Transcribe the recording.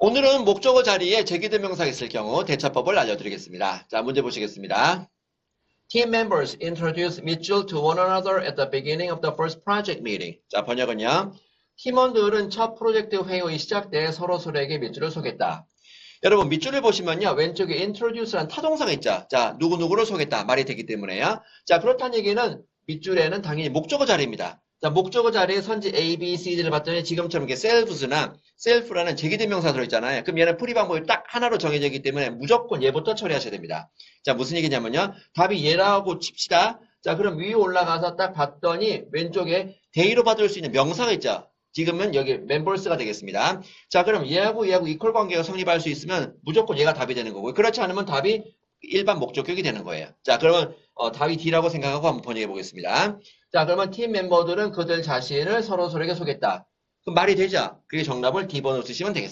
오늘은 목적어 자리에 제기대명사가 있을 경우 대처법을 알려드리겠습니다. 자, 문제 보시겠습니다. Team members introduce 밑줄 to one another at the beginning of the first project meeting. 자, 번역은요. 팀원들은 첫 프로젝트 회의 시작 때 서로 서로에게 밑줄을 소개했다. 여러분 밑줄을 보시면요. 왼쪽에 introduce란 타동사가 있죠. 자, 누구누구를 소개했다. 말이 되기 때문에요. 자, 그렇다는 얘기는 밑줄에는 당연히 목적어 자리입니다. 자, 목적어 자리에 선지 A, B, C, D를 봤더니 지금처럼 이렇게 selfs나 self라는 제기대명사 들어있잖아요. 그럼 얘는 풀이 방법이 딱 하나로 정해져 있기 때문에 무조건 얘부터 처리하셔야 됩니다. 자, 무슨 얘기냐면요. 답이 얘라고 칩시다. 자, 그럼 위에 올라가서 딱 봤더니 왼쪽에 대의로 받을 수 있는 명사가 있죠. 지금은 여기 members가 되겠습니다. 자, 그럼 얘하고 얘하고 이퀄 관계가 성립할 수 있으면 무조건 얘가 답이 되는 거고요. 그렇지 않으면 답이 일반 목적격이 되는 거예요. 자, 그러면 어, 답이 D라고 생각하고 한번 번역해 보겠습니다. 자, 그러면 팀 멤버들은 그들 자신을 서로 서로에게 소개했다. 그럼 말이 되죠? 그게 정답을 D번호 쓰시면 되겠습니다.